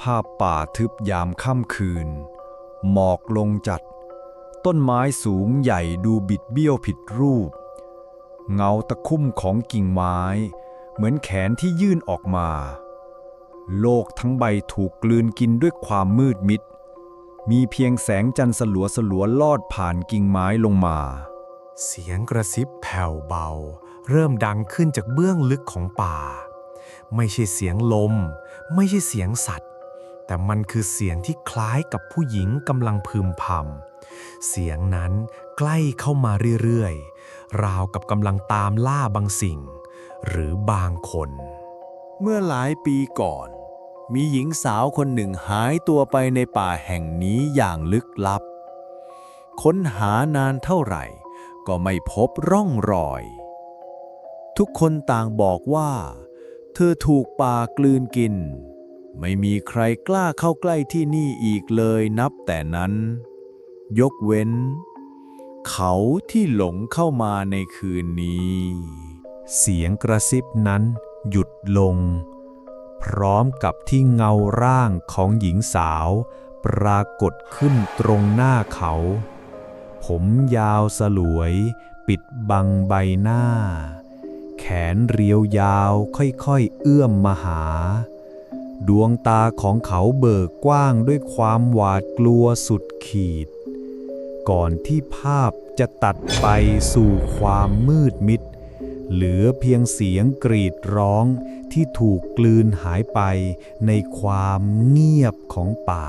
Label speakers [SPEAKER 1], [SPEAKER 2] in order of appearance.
[SPEAKER 1] ภาพป่าทึบยามค่ำคืน หมอกลงจัด ต้นไม้สูงใหญ่ดูบิดเบี้ยวผิดรูป เงาตะคุ่มของกิ่งไม้ เหมือนแขนที่ยื่นออกมา โลกทั้งใบถูกกลืนกินด้วยความมืดมิด มีเพียงแสงจันทร์สลัวสลัวลอดผ่านกิ่งไม้ลงมา
[SPEAKER 2] เสียงกระซิบแผ่วเบา เริ่มดังขึ้นจากเบื้องลึกของป่า ไม่ใช่เสียงลม ไม่ใช่เสียงสัตว์ แต่มันคือเสียงที่คล้ายกับผู้หญิงกำลังพึมพำ เสียงนั้นใกล้เข้ามาเรื่อยๆ ราวกับกำลังตามล่าบางสิ่ง หรือบางคน
[SPEAKER 3] เมื่อหลายปีก่อน มีหญิงสาวคนหนึ่งหายตัวไปในป่าแห่งนี้อย่างลึกลับ ค้นหานานเท่าไหร่ ก็ไม่พบร่องรอย ทุกคนต่างบอกว่า เธอถูกป่ากลืนกิน ไม่มีใครกล้าเข้าใกล้ที่นี่อีกเลยนับแต่นั้น ยกเว้น เขาที่หลงเข้ามาในคืนนี้
[SPEAKER 2] เสียงกระซิบนั้นหยุดลง พร้อมกับที่เงาร่างของหญิงสาว ปรากฏขึ้นตรงหน้าเขา ผมยาวสลวย ปิดบังใบหน้า แขนเรียวยาวค่อยๆเอื้อมมาหา ดวงตาของเขาเบิกกว้างด้วยความหวาดกลัวสุดขีด ก่อนที่ภาพจะตัดไปสู่ความมืดมิด เหลือเพียงเสียงกรีดร้องที่ถูกกลืนหายไปในความเงียบของป่า